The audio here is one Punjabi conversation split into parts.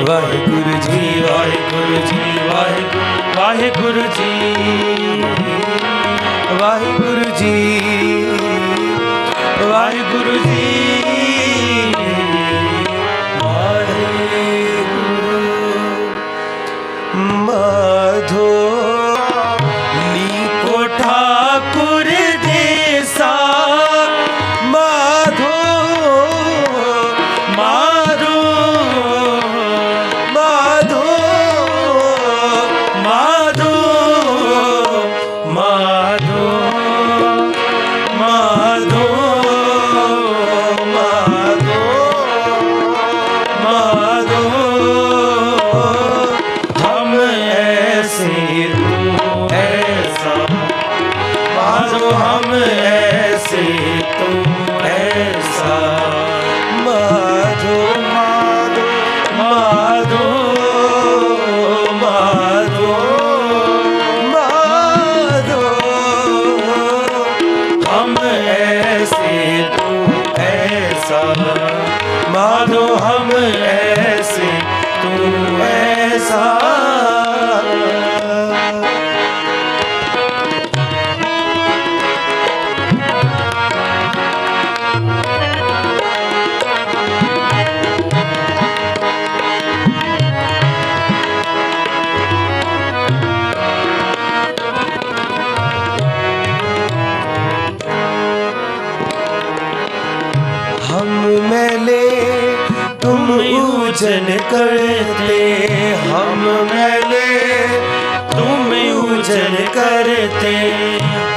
ਵਾਹਿਗੁਰੂ ਜੀ ਵਾਹਿਗੁਰੂ ਜੀ ਵਾਹਿਗੁਰੂ ਜੀ। ਵਾਹਿਗੁਰੂ ਜੀ ਵਾਹਿਗੁਰੂ ਜੀ। ਵਾਹਿਗੁਰੂ। essa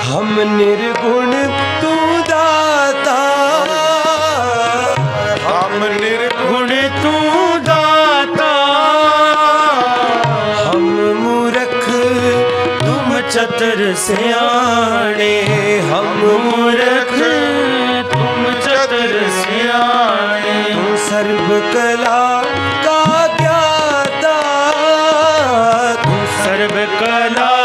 ਹਮ ਨਿਰਗੁਣ ਤੂੰ ਦਾਤਾ ਹਮ ਨਿਰਗੁਣ ਤੂੰ ਦਾਤਾ ਹਮ ਮੂਰਖ ਤੁਮ ਚਤਰ ਸਿਆਣੇ ਹਮ ਮੂਰਖ ਤੁਮ ਚਤਰ ਸਿਆਣੇ ਤੂੰ ਸਰਬ ਕਲਾ का ज्ञाता। तू सर्व कला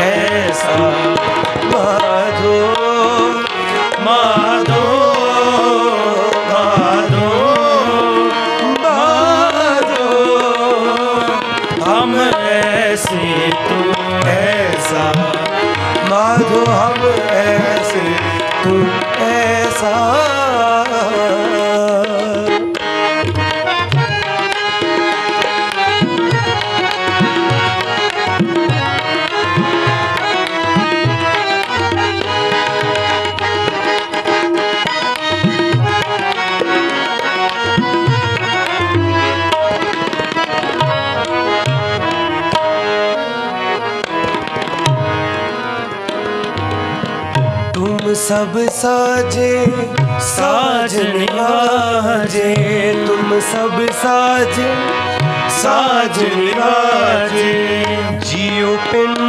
ਐਸਾ ਮਾਧੋ ਮਾਧੋ ਮਾਧੋ ਮਾਧੋ ਹਮ ਤੂੰ ਐਸਾ ਮਾਧੋ ਤੂੰ ਐਸਾ ਨਾਮ ਸਭ ਸਾਜੇ ਸਾਜਣ ਵਾਜੇ ਤੁਮ ਸਭ ਸਾਜੇ ਸਾਜਣ ਵਾਜੇ ਜੀਉ ਪਿੰਡ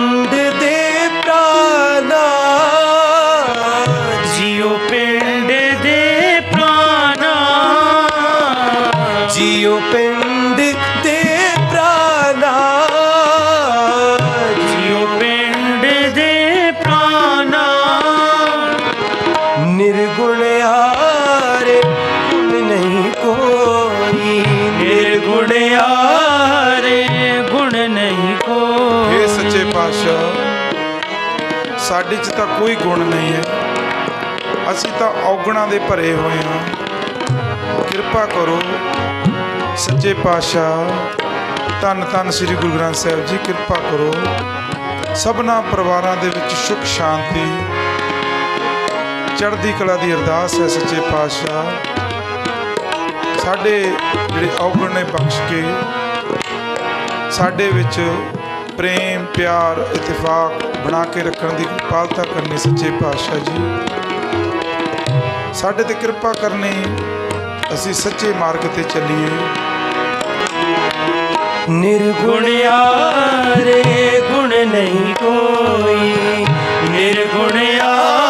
ਪਾਤਸ਼ਾਹ ਸਾਡੇ 'ਚ ਤਾਂ ਕੋਈ ਗੁਣ ਨਹੀਂ ਹੈ। ਅਸੀਂ ਤਾਂ ਔਗਣਾਂ ਦੇ ਭਰੇ ਹੋਏ ਹਾਂ। ਕਿਰਪਾ ਕਰੋ, ਸੱਚੇ ਪਾਤਸ਼ਾਹ, ਧੰਨ ਧੰਨ ਸ੍ਰੀ ਗੁਰੂ ਗ੍ਰੰਥ ਸਾਹਿਬ ਜੀ, ਕਿਰਪਾ ਕਰੋ। ਸਭਨਾ ਪਰਿਵਾਰਾਂ ਦੇ ਵਿੱਚ ਸੁਖ, ਸ਼ਾਂਤੀ। ਚੜ੍ਹਦੀ ਕਲਾ ਦੀ ਅਰਦਾਸ ਹੈ ਸੱਚੇ ਪਾਤਸ਼ਾਹ। ਸਾਡੇ ਜਿਹੜੇ ਔਗਣ ਨੇ ਬਖਸ਼ ਕੇ, ਸਾਡੇ ਵਿੱਚ ਪ੍ਰੇਮ, ਪਿਆਰ ਇਤਫਾਕ ਬਣਾ ਕੇ ਰੱਖਣ ਦੀ ਕਿਰਪਾਲਤਾ ਕਰਨੀ ਸੱਚੇ ਪਾਤਸ਼ਾਹ ਜੀ। ਸਾਡੇ ਤੇ ਕਿਰਪਾ ਕਰਨੀ, ਅਸੀਂ ਸੱਚੇ ਮਾਰਗ ਤੇ ਚੱਲੀਏ। ਨਿਰਗੁਣਿਆ ਰੇ ਗੁਣ ਨਹੀਂ ਕੋਈ ਨਿਰਗੁਣਿਆ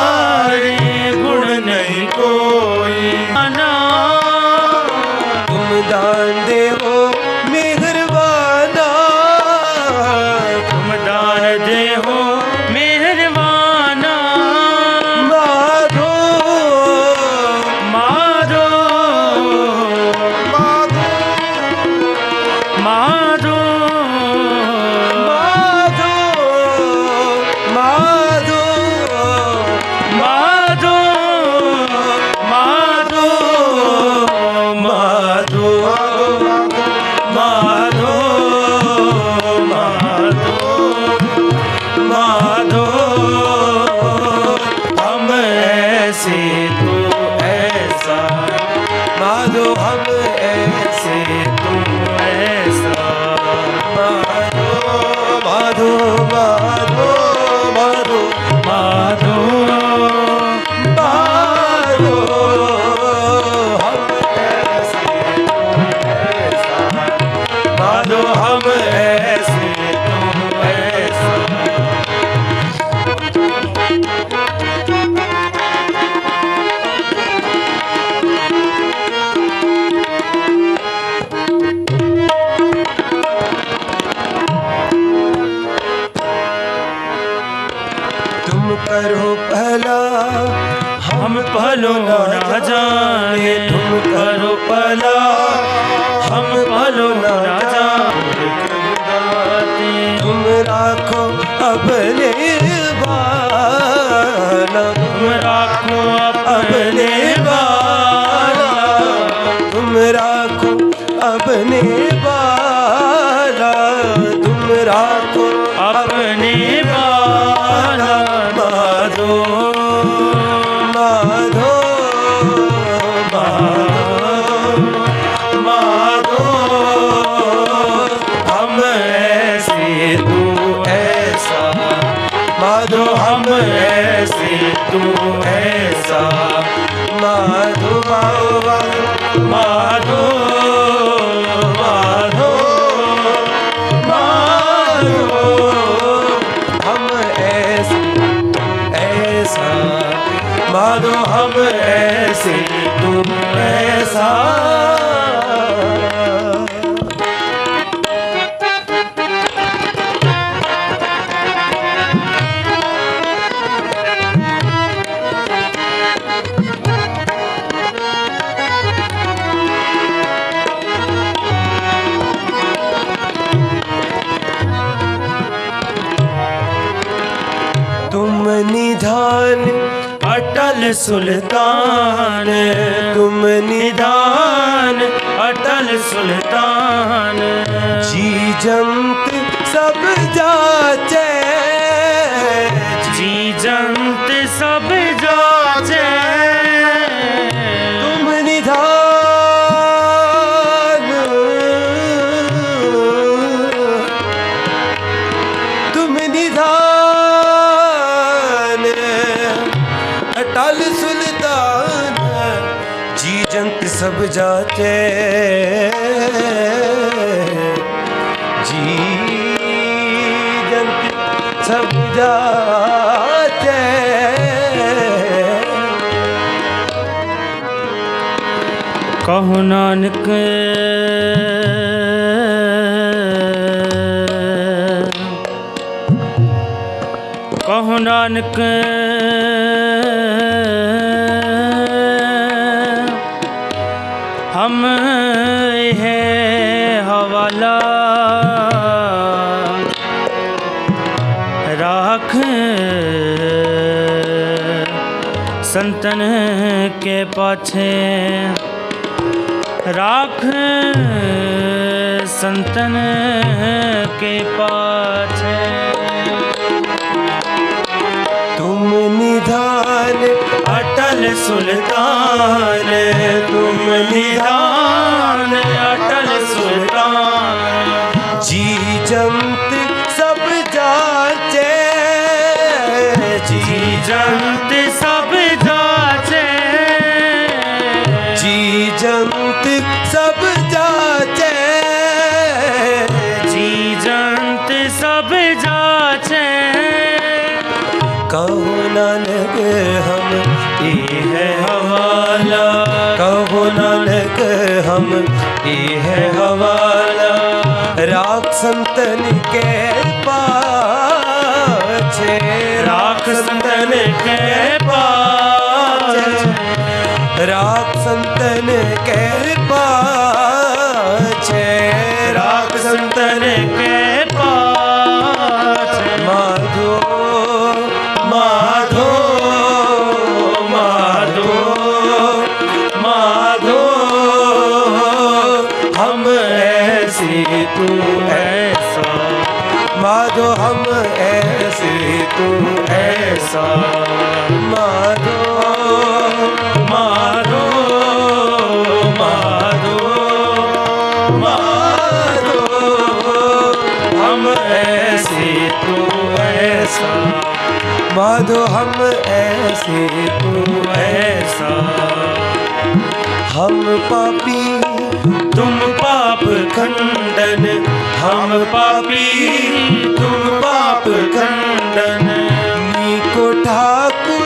माधो हम ऐसे तू ऐसा माधो माधो माधो माधो माधो हम ऐसे ऐसा माधो हम ऐसे तुम ऐसा सुल्तान तुम निधान निदान अटल सुल्तान जी जंत सब जाचे ਜੀ ਜੰਤ ਸਭ ਜਾਤੇ। ਕਹੋ ਨਾਨਕ ਕਹੋ ਨਾਨਕ। हम है हवाला। राख संतन के पाछे। राख संतन के पा अटल सुल्तान तुम निधान अटल सुल्तान जी जंत कहो नानक हम ये है हवाला कहो नानक हम ये है हवाला राख संतन के पाछे राख संतन के पाछे राख संतन के पाछे राख संतन के ਐਸਾ ਮਾਧੋ ਮਾਧੋ ਮਾਧੋ ਮਾਧੋ ਹਮ ਐਸੇ ਤੂੰ ਐਸਾ ਮਾਧੋ ਹਮ ਐਸੇ ਤੂੰ ਐਸਾ ਹਮ ਪਾਪੀ तुम पाप खंडन। हम पापी, तुम पाप खंडन। ठाकुर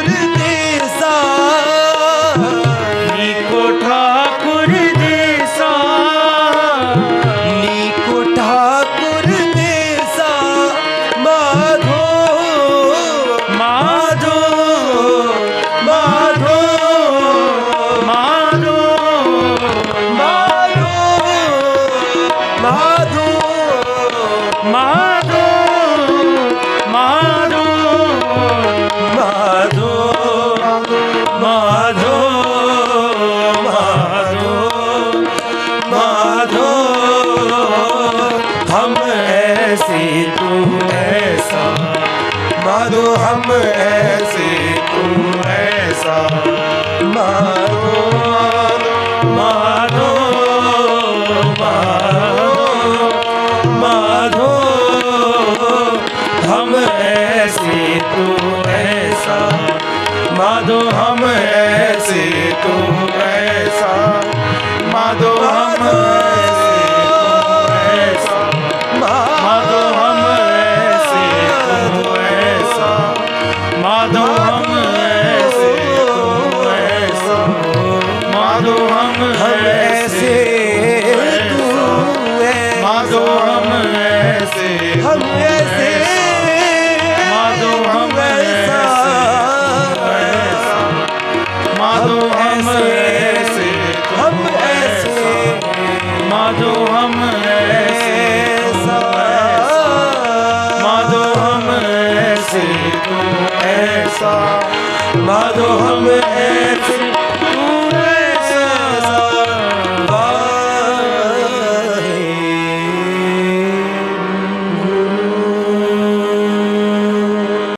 ऐसे तू ऐसा माधो हम ऐसे तू ऐसा माधो माधो माधो हम ऐसे तू ऐसा माधो हम ऐसे तू